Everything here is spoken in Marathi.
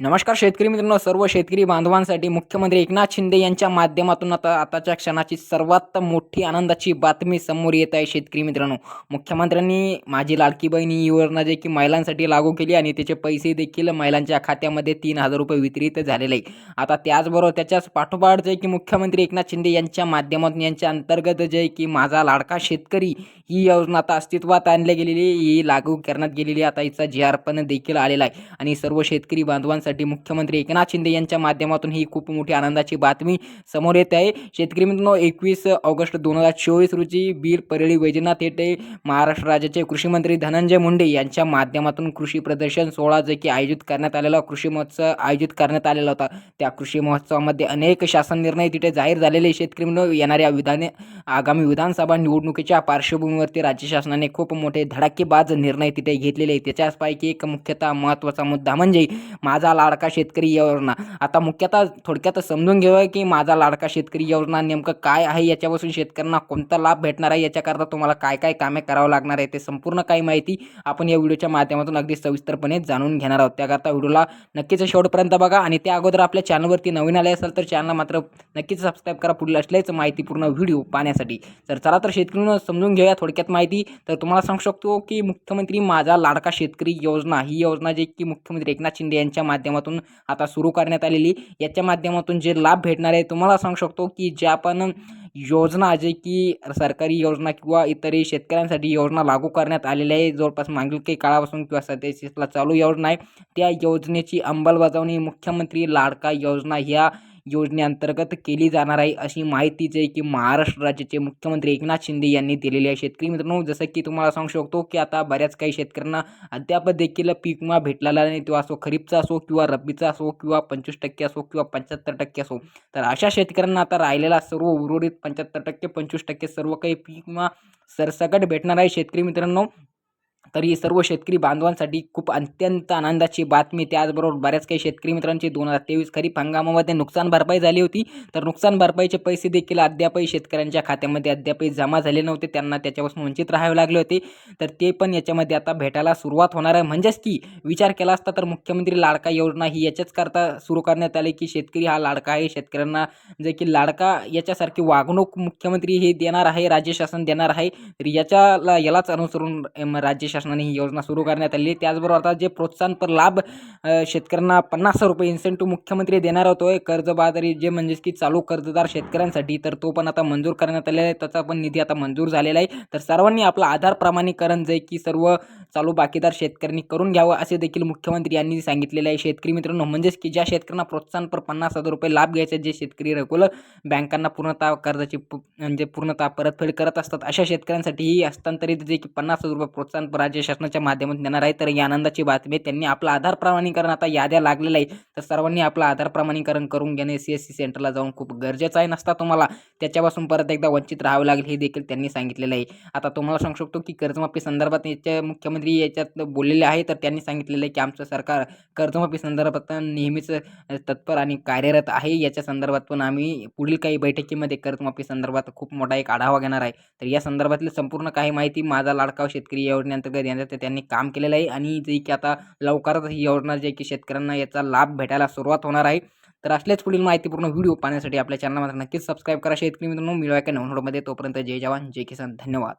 नमस्कार शेतकरी मित्रांनो सर्व शेतकरी बांधवांसाठी मुख्यमंत्री एकनाथ शिंदे यांच्या माध्यमातून आता आताच्या क्षणाची सर्वात मोठी आनंदाची बातमी समोर येत आहे शेतकरी मित्रांनो. मुख्यमंत्र्यांनी माझी लाडकी बहीण ही योजना जे की महिलांसाठी लागू केली आणि त्याचे पैसे देखील महिलांच्या खात्यामध्ये तीन हजार रुपये वितरित झालेले आहे. आता त्याचबरोबर त्याच्याच पाठोपाठ जे की मुख्यमंत्री एकनाथ शिंदे यांच्या माध्यमातून यांच्या अंतर्गत जे की माझा लाडका शेतकरी ही योजना आता अस्तित्वात आणली गेलेली ही लागू करण्यात गेलेली आता हिचा जी आर पण देखील आलेला आहे. आणि सर्व शेतकरी बांधवांसाठी मुख्यमंत्री एकनाथ शिंदे यांच्या माध्यमातून ही खूप मोठी आनंदाची बातमी समोर येत आहे. शेतकरी मित्रांनो एकवीस ऑगस्ट दोन हजार चोवीस रोजी बीर परळी वैजनाथ येथे महाराष्ट्र राज्याचे कृषीमंत्री धनंजय मुंडे यांच्या माध्यमातून कृषी प्रदर्शन सोहळा जे की आयोजित करण्यात आलेला कृषी महोत्सव आयोजित करण्यात आलेला होता. त्या कृषी महोत्सवामध्ये अनेक शासन निर्णय तिथे जाहीर झालेले शेतकरी येणाऱ्या विधाने आगामी विधानसभा निवडणुकीच्या पार्श्वभूमीवरती राज्य शासनाने खूप मोठे धडाकेबाज निर्णय तिथे घेतलेले आहेत. त्याच्याचपैकी एक मुख्यतः महत्त्वाचा मुद्दा म्हणजे माझा लाडका शेतकरी योजना. आता मुख्यतः थोडक्यात समजून घेऊया की माझा लाडका शेतकरी योजना नेमकं काय आहे? याच्यापासून शेतकऱ्यांना कोणता लाभ भेटणार आहे? याच्याकरता तुम्हाला काय काय कामे करावं लागणार आहे? ते संपूर्ण काही माहिती आपण या व्हिडिओच्या माध्यमातून अगदी सविस्तरपणे जाणून घेणार आहोत. त्याकरता व्हिडिओला नक्कीच शेवटपर्यंत बघा आणि त्या अगोदर आपल्या चॅनलवरती नवीन आले असेल तर चॅनलला मात्र नक्कीच सबस्क्राईब करा. पुढील असल्याचं माहितीपूर्ण व्हिडिओ पाहण्यासाठी तर चला तर शेतकरीनं समजून घेऊया थोडक्यात माहिती. तर तुम्हाला सांगू शकतो की मुख्यमंत्री माझा लाडका शेतकरी योजना ही योजना जे की मुख्यमंत्री एकनाथ शिंदे यांच्या माध्यमातून आता सुरू करण्यात आलेली. याच्या माध्यमातून जे लाभ भेटणार आहे तुम्हाला सांगू शकतो की ज्या पण योजना जे की सरकारी योजना किंवा इतरही शेतकऱ्यांसाठी योजना लागू करण्यात आलेल्या आहे जवळपास मागील काही काळापासून किंवा सध्याला चालू योजना आहे त्या योजनेची अंमलबजावणी मुख्यमंत्री लाडका योजना ह्या योजनेअंतर्गत केली जाणार आहे अशी माहिती जे की महाराष्ट्र राज्याचे मुख्यमंत्री एकनाथ शिंदे यांनी दिलेली आहे. शेतकरी मित्रांनो जसं की तुम्हाला सांगू शकतो की आता बऱ्याच काही शेतकऱ्यांना अद्याप देखील पीक विमा भेटलेला नाही. तो असो खरीपचा असो किंवा रब्बीचा असो किंवा पंचवीस टक्के असो किंवा पंच्याहत्तर टक्के असो. तर अशा शेतकऱ्यांना आता राहिलेला सर्व उर्वरित पंच्याहत्तर टक्के पंचवीस टक्के सर्व काही पीक विमा सरसकट भेटणार आहे. शेतकरी मित्रांनो तर ही सर्व शेतकरी बांधवांसाठी खूप अत्यंत आनंदाची बातमी. त्याचबरोबर बऱ्याच काही शेतकरी मित्रांची दोन हजार तेवीस खरीप हंगामामध्ये नुकसान भरपाई झाली होती. तर नुकसान भरपाईचे पैसे देखील अद्यापही शेतकऱ्यांच्या खात्यामध्ये अद्यापही जमा झाले नव्हते. त्यांना त्याच्यापासून वंचित राहावे लागले होते. तर ते पण याच्यामध्ये आता भेटायला सुरुवात होणार आहे. म्हणजेच की विचार केला असता तर मुख्यमंत्री लाडका योजना ही याच्याच करता सुरू करण्यात आली की शेतकरी हा लाडका आहे. शेतकऱ्यांना जे की लाडका याच्यासारखी वागणूक मुख्यमंत्री हे देणार आहे. राज्य शासन देणार आहे. तर याच्याला यालाच अनुसरून राज्य शासनाने ही योजना सुरू करण्यात आली. आहे त्याचबरोबर आता जे प्रोत्साहनपर लाभ शेतकऱ्यांना पन्नास रुपये इन्सेंटिव्ह मुख्यमंत्री देणार होतोय. कर्जबाजारी जे म्हणजेच की चालू कर्जदार शेतकऱ्यांसाठी तर तो पण आता मंजूर करण्यात आलेला आहे. त्याचा पण निधी आता मंजूर झालेला आहे. तर सर्वांनी आपलं आधार प्रमाणीकरण जे की सर्व चालू बाकीदार शेतकऱ्यांनी करून घ्यावं असे देखील मुख्यमंत्री यांनी सांगितलेले आहे. शेतकरी मित्रांनो म्हणजेच की ज्या शेतकऱ्यांना प्रोत्साहनपर पन्नास हजार रुपये लाभ घ्यायचे जे शेतकरी रेग्युलर बँकांना पूर्णतः कर्जाची पु- म्हणजे पूर्णतः परतफेड करत असतात अशा शेतकऱ्यांसाठी ही हस्तांतरित जे की पन्नास हजार रुपये प्रोत्साहन राज्य शासनाच्या माध्यमातून देणार आहे. तर ही आनंदाची बातमी त्यांनी आपलं आधार प्रमाणीकरण आता याद्या लागलेलं आहे. तर सर्वांनी आपलं आधार प्रमाणीकरण करून घेणे सी एस सी सेंटरला जाऊन खूप गरजेचं आहे नसता तुम्हाला. त्याच्यापासून परत एकदा वंचित राहावं लागेल हे देखील त्यांनी सांगितलेलं आहे. आता तुम्हाला सांगू शकतो की कर्जमाफी संदर्भात याच्या मुख्यमंत्री याच्यात बोललेले आहे तर त्यांनी सांगितलेलं आहे की आमचं सरकार कर्जमाफी संदर्भात नेहमीच तत्पर आणि कार्यरत आहे. याच्या संदर्भात पण आम्ही पुढील काही बैठकीमध्ये कर्जमाफी संदर्भात खूप मोठा एक आढावा घेणार आहे. तर या संदर्भातली संपूर्ण काही माहिती माझा लाडकाव शेतकरी योजनेअंतर्गत देण्यात त्यांनी काम केलेलं आहे. आणि जे की आता लवकरच ही योजना जे की शेतकऱ्यांना याचा लाभ भेटायला सुरुवात होणार आहे. तर असल्याच पुढील माहितीपूर्ण व्हिडिओ पाहण्यासाठी आपल्या चॅनलमध्ये मात्र नक्कीच सबस्क्राईब करा. शेतकरी मित्रांनो मिळवा का नवनोडमध्ये तोपर्यंत जय जवान जय किसान. धन्यवाद.